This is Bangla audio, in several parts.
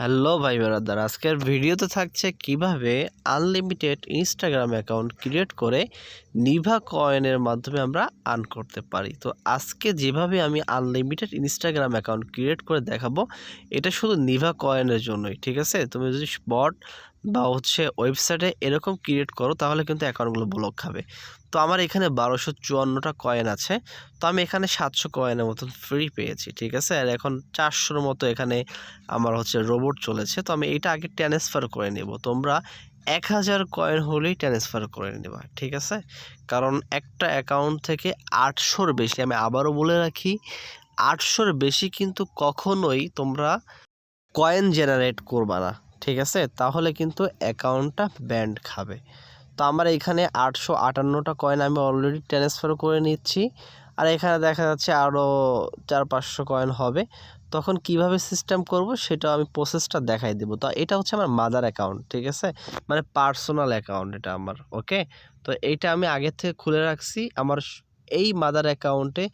হ্যালো ভাই বেড়াদার আজকের ভিডিওতে থাকছে কীভাবে আনলিমিটেড ইনস্টাগ্রাম অ্যাকাউন্ট ক্রিয়েট করে নিভা কয়েনের মাধ্যমে আমরা আর্ন করতে পারি। তো আজকে যেভাবে আমি আনলিমিটেড ইনস্টাগ্রাম অ্যাকাউন্ট ক্রিয়েট করে দেখাবো, এটা শুধু নিভা কয়েনের জন্যই, ঠিক আছে? তুমি যদি স্পট বা হচ্ছে ওয়েবসাইটে এরকম ক্রিয়েট করো, তাহলে কিন্তু অ্যাকাউন্টগুলো ব্লক খাবে। তো আমার এখানে বারোশো চুয়ান্নটা কয়েন আছে, তো আমি এখানে সাতশো কয়েনের মতন ফ্রি পেয়েছি, ঠিক আছে? আর এখন চারশোর মতো এখানে আমার হচ্ছে রোবট চলেছে, তো আমি এটা আগে ট্রান্সফার করে নেব। তোমরা এক হাজার কয়েন হলেই ট্রান্সফার করে নেবা, ঠিক আছে? কারণ একটা অ্যাকাউন্ট থেকে আটশোর বেশি, আমি আবারও বলে রাখি, আটশোর বেশি কিন্তু কখনোই তোমরা কয়েন জেনারেট করবা না। ঠিক আছে? তাহলে কিন্তু অ্যাকাউন্টটা ব্যান্ড খাবে। তো আমার এখানে আটশো আটান্নটা কয়েন আমি অলরেডি ট্রান্সফার করে নিচ্ছি। আর এখানে দেখা যাচ্ছে আরও চার পাঁচশো কয়েন হবে। তখন কীভাবে সিস্টেম করব সেটা আমি প্রসেসটা দেখাই দেবো। তো এটা হচ্ছে আমার মাদার অ্যাকাউন্ট ঠিক আছে? মানে পার্সোনাল অ্যাকাউন্ট এটা আমার ওকে তো এইটা আমি আগের থেকে খুলে রাখছি। আমার এই মাদার অ্যাকাউন্টে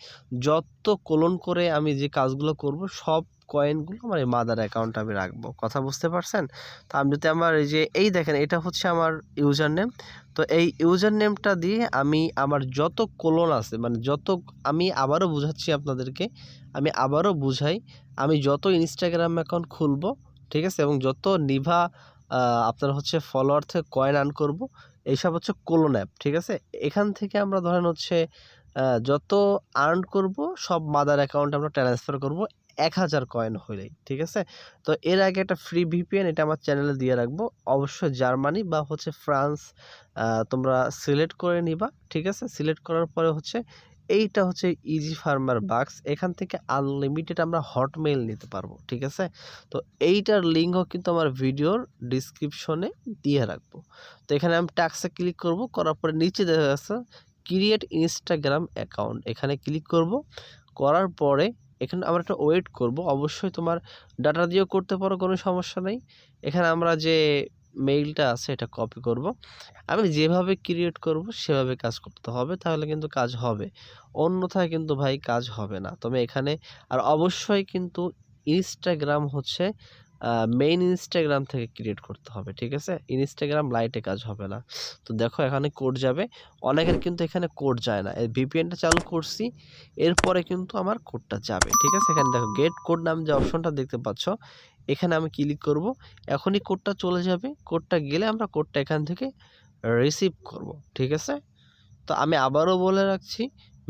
যত কোলন করে আমি যে কাজগুলো করব সব কয়েনগুলো আমার এই মাদার অ্যাকাউন্টে আমি রাখব। কথা বুঝতে পারছেন? তো আমি যদি আমার এই যে, এই দেখেন, এটা হচ্ছে আমার ইউজার নেম তো এই ইউজার নেমটা দিয়ে আমি আমার যত কোলন আছে মানে যত, আমি আবারও বুঝাচ্ছি আপনাদেরকে, আমি আবারও বুঝাই, আমি যত ইনস্টাগ্রাম অ্যাকাউন্ট খুলবো, ঠিক আছে? এবং যত নিভা আপনার হচ্ছে ফলোয়ার থেকে কয়েন আর্ন করব, এইসব হচ্ছে কোলন অ্যাপ ঠিক আছে? এখান থেকে আমরা ধরেন হচ্ছে যত আর্ন করব, সব মাদার অ্যাকাউন্ট আমরা ট্রান্সফার করব। এক হাজার কয়েন হলেই ঠিক আছে? তো এর আগে একটা ফ্রি ভিপিএন এটা আমার চ্যানেলে দিয়ে রাখব। অবশ্যই জার্মানি বা হচ্ছে ফ্রান্স তোমরা সিলেক্ট করে নিবা, ঠিক আছে? সিলেক্ট করার পরে হচ্ছে এইটা হচ্ছে ইজি ফার্মার বাক্স এখান থেকে আনলিমিটেড আমরা হটমেইল নিতে পারব, ঠিক আছে? তো এইটার লিঙ্কও কিন্তু আমার ভিডিওর ডিসক্রিপশনে দিয়ে রাখব। তো এখানে আমি ট্যাক্সে ক্লিক করব, করার পরে নিচে দেখা যাচ্ছে ক্রিয়েট ইনস্টাগ্রাম অ্যাকাউন্ট এখানে ক্লিক করব। করার পরে এখানে আমরা একটা ওয়েট করব। অবশ্যই তোমার ডাটা দিয়েও করতে পারো, কোনো সমস্যা নেই। এখানে আমরা যে মেইলটা আছে এটা কপি করব। আমি যেভাবে ক্রিয়েট করব, সেভাবে কাজ করতে হবে, তাহলে কিন্তু কাজ হবে। অন্যথায় কিন্তু ভাই কাজ হবে না। তবে এখানে, আর অবশ্যই কিন্তু ইনস্টাগ্রাম হচ্ছে মেইন ইনস্টাগ্রাম থেকে ক্রিয়েট করতে হবে, ঠিক আছে? ইনস্টাগ্রাম লাইটে কাজ হবে না। তো দেখো এখানে কোড যাবে। অনেকের কিন্তু এখানে কোড যায় না। ভিপিএনটা চালু করছি, এরপরে কিন্তু আমার কোডটা যাবে, ঠিক আছে? এখানে দেখো গেট কোড নাম যে অপশনটা দেখতে পাচ্ছ, এখানে আমি ক্লিক করব। এখনই কোডটা চলে যাবে। কোডটা গেলে আমরা কোডটা এখান থেকে রিসিভ করব, ঠিক আছে? তো আমি আবারও বলে রাখছি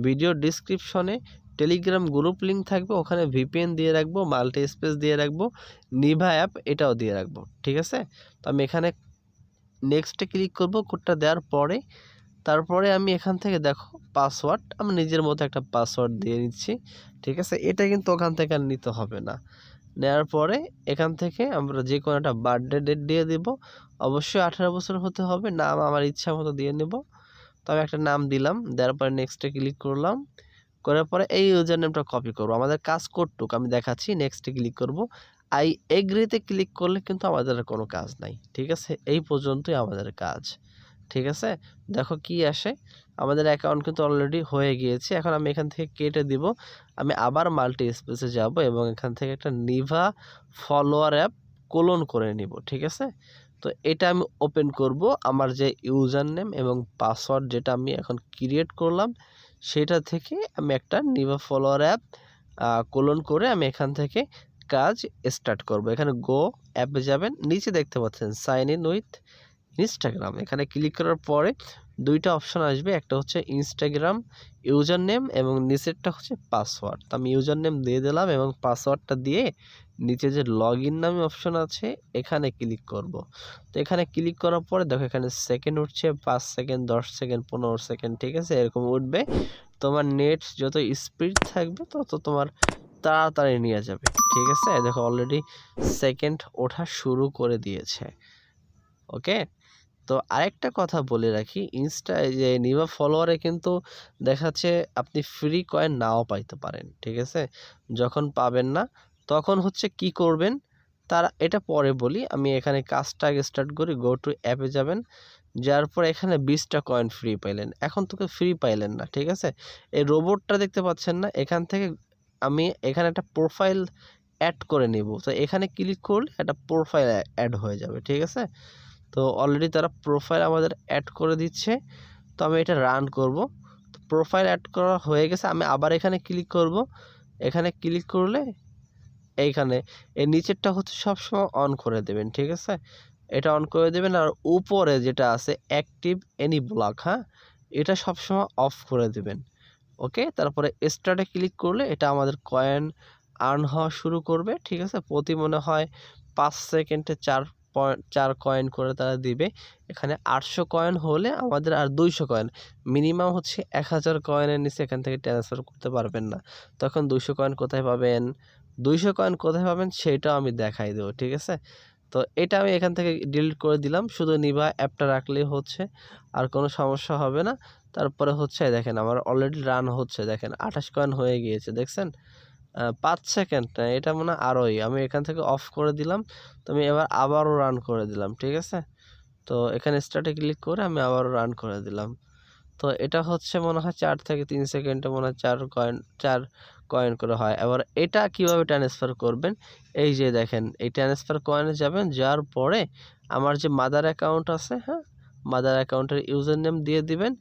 ভিডিও ডিসক্রিপশনে টেলিগ্রাম গ্রুপ লিঙ্ক থাকবে, ওখানে ভিপিএন দিয়ে রাখব, মাল্টি স্পেস দিয়ে রাখব, নিভা অ্যাপ এটাও দিয়ে রাখব, ঠিক আছে? তো আমি এখানে নেক্সটে ক্লিক করব কোডটা দেওয়ার পরে, তারপরে আমি এখান থেকে দেখো পাসওয়ার্ড আমি নিজের মতো একটা পাসওয়ার্ড দিয়ে নিচ্ছি, ঠিক আছে? এটা কিন্তু ওখান থেকে আর নিতে হবে না। নেওয়ার পরে এখান থেকে আমরা যে কোনো একটা বার্থডে ডেট দিয়ে দেব, অবশ্যই আঠারো বছর হতে হবে, নাম আমার ইচ্ছা মতো দিয়ে নেব। তো আমি একটা নাম দিলাম, দেওয়ার পরে নেক্সটে ক্লিক করলাম। করার পরে এই ইউজার নেমটা কপি করব। আমাদের কাজ করটুক আমি দেখাচ্ছি নেক্সটে ক্লিক করব। আই এগ্রিতে ক্লিক করলে কিন্তু আমাদের কোনো কাজ নাই, ঠিক আছে? এই পর্যন্তই আমাদের কাজ, ঠিক আছে? দেখো কি আসে, আমাদের অ্যাকাউন্ট কিন্তু অলরেডি হয়ে গিয়েছে। এখন আমি এখান থেকে কেটে দিব। আমি আবার মাল্টি স্পেসে যাব এবং এখান থেকে একটা নিভা ফলোয়ার অ্যাপ কোলন করে নিব, ঠিক আছে? তো এটা আমি ওপেন করব। আমার যে ইউজার নেম এবং পাসওয়ার্ড যেটা আমি এখন ক্রিয়েট করলাম সেটা থেকে আমি একটা নিভা ফলোয়ার অ্যাপ কোলন করে আমি এখান থেকে কাজ স্টার্ট করব। এখানে গো অ্যাপে যাবেন, নিচে দেখতে পাচ্ছেন সাইন ইন উইথ ইনস্টাগ্রাম এখানে ক্লিক করার পরে দুইটা অপশন আসবে, একটা হচ্ছে ইনস্টাগ্রাম ইউজার নেম এবং নিচেরটা হচ্ছে পাসওয়ার্ড তো আমি ইউজার নেম দিয়ে দিলাম এবং পাসওয়ার্ডটা দিয়ে নিচে যে লগ ইন নামে অপশন আছে, এখানে ক্লিক করব। তো এখানে ক্লিক করার পরে দেখো এখানে সেকেন্ড উঠছে, পাঁচ সেকেন্ড দশ সেকেন্ড পনেরো সেকেন্ড ঠিক আছে? এরকম উঠবে। তোমার নেট যত স্পিড থাকবে, তত তোমার তাড়াতাড়ি নিয়ে যাবে, ঠিক আছে? দেখো অলরেডি সেকেন্ড ওঠা শুরু করে দিয়েছে ওকে তো আরেকটা কথা বলে রাখি ইনস্টা যে নিভা ফলোয়ারে কিন্তু দেখাচ্ছে আপনি ফ্রি কয়েন নাও পাইতে পারেন, ঠিক আছে? যখন পাবেন না তখন হচ্ছে কি করবেন? তার এটা পরে বলি, আমি এখানে কাজটা আগে স্টার্ট করি গো টু অ্যাপে যাবেন। যার পর এখানে বিশটা কয়েন ফ্রি পাইলেন। এখন তোকে ফ্রি পাইলেন না, ঠিক আছে? এই রোবটটা দেখতে পাচ্ছেন না, এখান থেকে আমি এখানে একটা প্রোফাইল অ্যাড করে নেব। তো এখানে ক্লিক করলে একটা প্রোফাইল অ্যাড হয়ে যাবে, ঠিক আছে? তো অলরেডি তারা প্রোফাইল আমাদের অ্যাড করে দিচ্ছে। তো আমি এটা রান করব। প্রোফাইল অ্যাড করা হয়ে গেছে, আমি আবার এখানে ক্লিক করব। এখানে ক্লিক করলে এইখানে। এই নিচেরটা হচ্ছে সবসময় অন করে দেবেন, ঠিক আছে? এটা অন করে দেবেন আর উপরে যেটা আছে অ্যাক্টিভ এনি ব্লক হ্যাঁ? এটা সবসময় অফ করে দেবেন, ওকে? তারপরে স্টার্টে ক্লিক করলে এটা আমাদের কয়েন আর্ন হওয়া শুরু করবে, ঠিক আছে? প্রতি মনে হয় পাঁচ সেকেন্ডে চার পয়েন্ট, চার কয়েন করে তারা দিবে। এখানে আটশো কয়েন হলে আমাদের আর দুইশো কয়েন মিনিমাম হচ্ছে এক হাজার কয়েনের নিচে এখান থেকে ট্রান্সফার করতে পারবেন না। তখন দুইশো কয়েন কোথায় পাবেন? দুইশো কয়েন কোথায় পাবেন সেটাও আমি দেখাই দেবো, ঠিক আছে? তো এটা আমি এখান থেকে ডিলিট করে দিলাম। শুধু নিভা অ্যাপটা রাখলেই হচ্ছে, আর কোনো সমস্যা হবে না। তারপরে হচ্ছে, দেখেন আমার অলরেডি রান হচ্ছে। দেখেন আঠাশ কয়েন হয়ে গিয়েছে, দেখছেন? পাঁচ সেকেন্ড না এটা মনে হয় আরোই। আমি এখান থেকে অফ করে দিলাম, তো আমি এবার আবারও রান করে দিলাম, ঠিক আছে? তো এখানে স্টার্টে ক্লিক করে আমি আবারও রান করে দিলাম। তো এটা হচ্ছে মনে হয় চার থেকে তিন সেকেন্ডে মনে হয় চার কয়েন চার কয়েন করে হয়। এবার এটা কীভাবে ট্রান্সফার করবেন? এই যে দেখেন, এই ট্রান্সফার কয়েনে যাবেন, যাওয়ার পরে আমার যে মাদার অ্যাকাউন্ট আছে হ্যাঁ মাদার অ্যাকাউন্টের ইউজার নেম দিয়ে দিবেন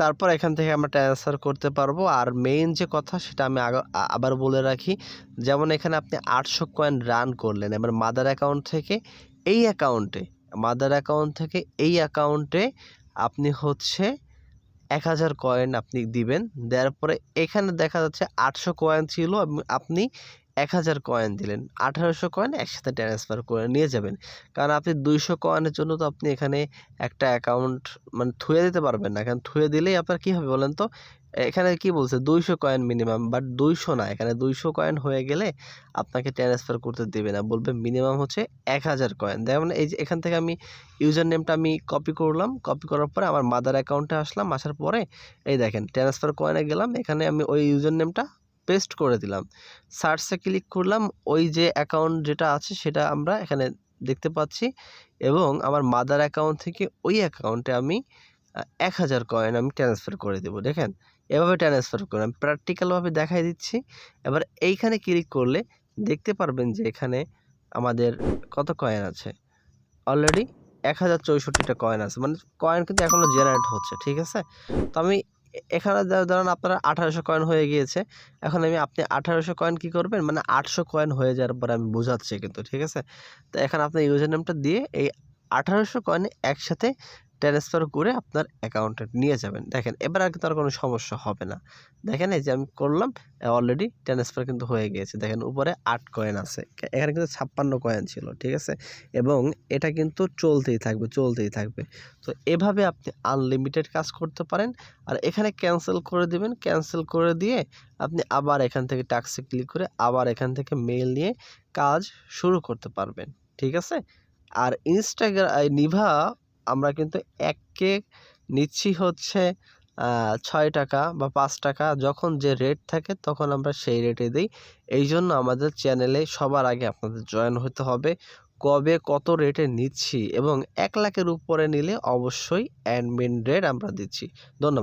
তারপর এখান থেকে আমরা ট্রান্সফার করতে পারব। আর মেইন যে কথা সেটা আমি আবার বলে রাখি, যেমন এখানে আপনি আটশো কয়েন রান করলেন, এবার মাদার অ্যাকাউন্ট থেকে এই অ্যাকাউন্টে মাদার অ্যাকাউন্ট থেকে এই অ্যাকাউন্টে আপনি হচ্ছে এক হাজার কয়েন আপনি দিবেন। দেওয়ার পরে এখানে দেখা যাচ্ছে আটশো কয়েন ছিল আপনি এক হাজার কয়েন দিলেন, আঠারোশো কয়েন একসাথে ট্রান্সফার করে নিয়ে যাবেন। কারণ আপনি দুইশো কয়েনের জন্য তো আপনি এখানে একটা অ্যাকাউন্ট মানে থুয়ে দিতে পারবেন না। কারণ থুয়ে দিলেই আপনার কী হবে বলেন তো? এখানে কি বলছে? দুইশো কয়েন মিনিমাম বাট দুইশো না, এখানে দুইশো কয়েন হয়ে গেলে আপনাকে ট্রান্সফার করতে দেবে না। বলবে মিনিমাম হচ্ছে এক হাজার কয়েন যেমন এই যে এখান থেকে আমি ইউজার নেমটা আমি কপি করলাম। কপি করার পরে আমার মাদার অ্যাকাউন্টে আসলাম। আসার পরে এই দেখেন ট্রান্সফার কয়েনে গেলাম। এখানে আমি ওই ইউজার নেমটা পেস্ট করে দিলাম। সার্চে ক্লিক করলাম, ওই যে অ্যাকাউন্ট যেটা আছে সেটা আমরা এখানে দেখতে পাচ্ছি এবং আমার মাদার অ্যাকাউন্ট থেকে ওই অ্যাকাউন্টে আমি এক হাজার কয়েন আমি ট্রান্সফার করে দেবো। দেখেন, এভাবে ট্রান্সফার করে আমি প্র্যাকটিক্যালভাবে দেখাই দিচ্ছি। এবার এইখানে ক্লিক করলে দেখতে পারবেন যে এখানে আমাদের কত কয়েন আছে? অলরেডি এক হাজার চৌষট্টিটা কয়েন আছে। মানে কয়েন কিন্তু এখনও জেনারেট হচ্ছে, ঠিক আছে? তো আমি এখানে ধরেন আপনার আঠারোশো কয়েন হয়ে গিয়েছে। এখন আমি, আপনি আঠারোশো কয়েন কী করবেন? মানে আটশো কয়েন হয়ে যাওয়ার পরে আমি বোঝাচ্ছি কিন্তু, ঠিক আছে? তো এখানে আপনার ইউজার নেমটা দিয়ে এই আঠারোশো কয়েন একসাথে ট্রান্সফার করে আপনার অ্যাকাউন্টে নিয়ে যাবেন। দেখেন, এবার আর কিন্তু আর কোনো সমস্যা হবে না। দেখেন, এই যে আমি করলাম অলরেডি ট্রান্সফার কিন্তু হয়ে গিয়েছে। দেখেন, উপরে আট কয়েন আছে। এখানে কিন্তু ছাপ্পান্ন কয়েন ছিল, ঠিক আছে? এবং এটা কিন্তু চলতেই থাকবে চলতেই থাকবে। তো এভাবে আপনি আনলিমিটেড কাজ করতে পারেন। আর এখানে ক্যান্সেল করে দিবেন। ক্যান্সেল করে দিয়ে আপনি আবার এখান থেকে টাক্সে ক্লিক করে আবার এখান থেকে মেল নিয়ে কাজ শুরু করতে পারবেন, ঠিক আছে? আর ইনস্টাগ্রাম নিভা আমরা কিন্তু এক এককে নিচ্ছি হচ্ছে ছয় টাকা বা পাঁচ টাকা। যখন যে রেট থাকে তখন আমরা সেই রেটে দিই। এই জন্য আমাদের চ্যানেলে সবার আগে আপনাদের জয়েন হতে হবে। কবে কত রেটে নিচ্ছি এবং এক লাখের উপরে নিলে অবশ্যই অ্যাডমিন রেট আমরা দিচ্ছি। ধন্যবাদ।